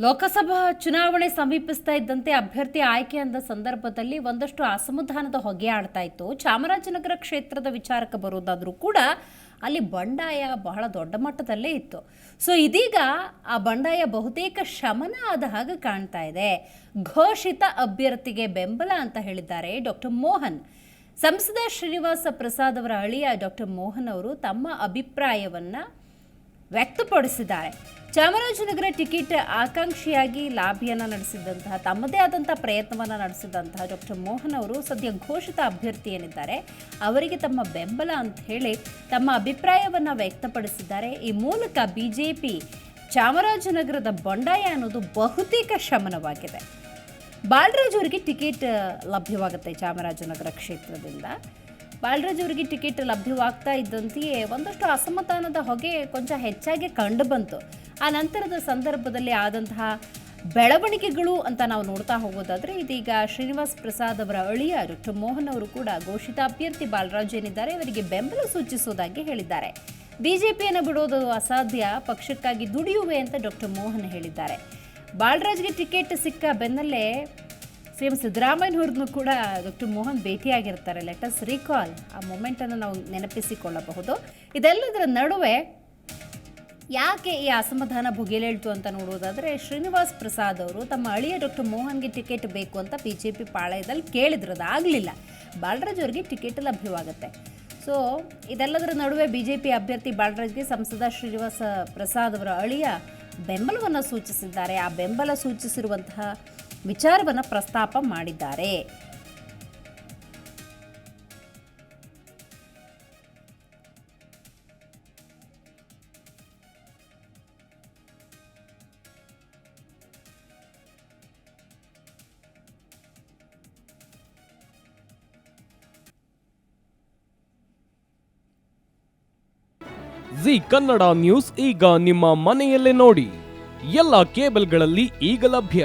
ಲೋಕಸಭಾ ಚುನಾವಣೆ ಸಮೀಪಿಸ್ತಾ ಇದ್ದಂತೆ ಅಭ್ಯರ್ಥಿ ಆಯ್ಕೆ ಅಂದ ಸಂದರ್ಭದಲ್ಲಿ ಒಂದಷ್ಟು ಅಸಮಾಧಾನದ ಹೊಗೆ ಆಡ್ತಾ ಇತ್ತು. ಚಾಮರಾಜನಗರ ಕ್ಷೇತ್ರದ ವಿಚಾರಕ್ಕೆ ಬರೋದಾದರೂ ಕೂಡ ಅಲ್ಲಿ ಬಂಡಾಯ ಬಹಳ ದೊಡ್ಡ ಮಟ್ಟದಲ್ಲೇ ಇತ್ತು. ಸೊ ಇದೀಗ ಆ ಬಂಡಾಯ ಬಹುತೇಕ ಶಮನ ಆದ ಹಾಗೆ ಕಾಣ್ತಾ ಇದೆ. ಘೋಷಿತ ಅಭ್ಯರ್ಥಿಗೆ ಬೆಂಬಲ ಅಂತ ಹೇಳಿದ್ದಾರೆ ಡಾಕ್ಟರ್ ಮೋಹನ್. ಸಂಸದ ಶ್ರೀನಿವಾಸ ಪ್ರಸಾದ್ ಅವರ ಅಳಿಯ ಡಾಕ್ಟರ್ ಮೋಹನ್ ಅವರು ತಮ್ಮ ಅಭಿಪ್ರಾಯವನ್ನು ವ್ಯಕ್ತಪಡಿಸಿದ್ದಾರೆ. ಚಾಮರಾಜನಗರ ಟಿಕೆಟ್ ಆಕಾಂಕ್ಷಿಯಾಗಿ ಲಾಭಿಯನ್ನು ನಡೆಸಿದಂತಹ, ತಮ್ಮದೇ ಆದಂತಹ ಪ್ರಯತ್ನವನ್ನು ನಡೆಸಿದಂತಹ ಡಾಕ್ಟರ್ ಮೋಹನ್ ಅವರು ಸದ್ಯ ಘೋಷಿತ ಅಭ್ಯರ್ಥಿ ಏನಿದ್ದಾರೆ ಅವರಿಗೆ ತಮ್ಮ ಬೆಂಬಲ ಅಂತ ಹೇಳಿ ತಮ್ಮ ಅಭಿಪ್ರಾಯವನ್ನು ವ್ಯಕ್ತಪಡಿಸಿದ್ದಾರೆ. ಈ ಮೂಲಕ ಬಿಜೆಪಿ ಚಾಮರಾಜನಗರದ ಬಂಡಾಯ ಅನ್ನೋದು ಬಹುತೇಕ ಶಮನವಾಗಿದೆ. ಬಾಲರಾಜ್ ಅವರಿಗೆ ಟಿಕೆಟ್ ಲಭ್ಯವಾಗುತ್ತೆ ಚಾಮರಾಜನಗರ ಕ್ಷೇತ್ರದಿಂದ. ಬಾಲರಾಜ್ ಅವರಿಗೆ ಟಿಕೆಟ್ ಲಭ್ಯವಾಗ್ತಾ ಇದ್ದಂತೆಯೇ ಒಂದಷ್ಟು ಅಸಮಾಧಾನದ ಹೊಗೆ ಕೊಂಚ ಹೆಚ್ಚಾಗಿ ಕಂಡು ಬಂತು. ಆ ನಂತರದ ಸಂದರ್ಭದಲ್ಲಿ ಆದಂತಹ ಬೆಳವಣಿಗೆಗಳು ಅಂತ ನಾವು ನೋಡ್ತಾ ಹೋಗೋದಾದ್ರೆ ಇದೀಗ ಶ್ರೀನಿವಾಸ್ ಪ್ರಸಾದ್ ಅವರ ಅಳಿಯ ಡಾಕ್ಟರ್ ಮೋಹನ್ ಅವರು ಕೂಡ ಘೋಷಿತ ಅಭ್ಯರ್ಥಿ ಬಾಲರಾಜ್ ಏನಿದ್ದಾರೆ, ಇವರಿಗೆ ಬೆಂಬಲ ಸೂಚಿಸುವುದಾಗಿ ಹೇಳಿದ್ದಾರೆ. ಬಿಜೆಪಿಯನ್ನು ಬಿಡೋದು ಅಸಾಧ್ಯ, ಪಕ್ಷಕ್ಕಾಗಿ ದುಡಿಯುವೆ ಅಂತ ಡಾಕ್ಟರ್ ಮೋಹನ್ ಹೇಳಿದ್ದಾರೆ. ಬಾಲರಾಜ್ಗೆ ಟಿಕೆಟ್ ಸಿಕ್ಕ ಬೆನ್ನಲ್ಲೇ ಸಿ ಎಂ ಸಿದ್ದರಾಮಯ್ಯನವ್ರನ್ನು ಕೂಡ ಡಾಕ್ಟರ್ ಮೋಹನ್ ಭೇಟಿಯಾಗಿರ್ತಾರೆ. ಲೆಟಸ್ ರೀಕಾಲ್ ಆ ಮೂಮೆಂಟನ್ನು ನಾವು ನೆನಪಿಸಿಕೊಳ್ಳಬಹುದು. ಇದೆಲ್ಲದರ ನಡುವೆ ಯಾಕೆ ಈ ಅಸಮಾಧಾನ ಭುಗಿಲೇಳ್ತು ಅಂತ ನೋಡೋದಾದರೆ ಶ್ರೀನಿವಾಸ್ ಪ್ರಸಾದ್ ಅವರು ತಮ್ಮ ಅಳಿಯ ಡಾಕ್ಟರ್ ಮೋಹನ್ಗೆ ಟಿಕೆಟ್ ಬೇಕು ಅಂತ ಬಿ ಜೆ ಪಿ ಪಾಳಯದಲ್ಲಿ ಕೇಳಿದ್ರು ಅದಾಗಲಿಲ್ಲ ಬಾಲರಾಜ್ ಅವರಿಗೆ ಟಿಕೆಟ್ ಲಭ್ಯವಾಗುತ್ತೆ. ಸೊ ಇದೆಲ್ಲದರ ನಡುವೆ ಬಿ ಜೆ ಪಿ ಅಭ್ಯರ್ಥಿ ಬಾಲರಾಜ್ಗೆ ಸಂಸದ ಶ್ರೀನಿವಾಸ ಪ್ರಸಾದ್ ಅವರ ಅಳಿಯ ಬೆಂಬಲವನ್ನು ಸೂಚಿಸಿದ್ದಾರೆ. ಆ ಬೆಂಬಲ ಸೂಚಿಸಿರುವಂತಹ ವಿಚಾರವನ್ನು ಪ್ರಸ್ತಾಪ ಮಾಡಿದ್ದಾರೆ. ಜಿ ಕನ್ನಡ ನ್ಯೂಸ್ ಈಗ ನಿಮ್ಮ ಮನೆಯಲ್ಲೇ ನೋಡಿ. ಎಲ್ಲ ಕೇಬಲ್ಗಳಲ್ಲಿ ಈಗ ಲಭ್ಯ.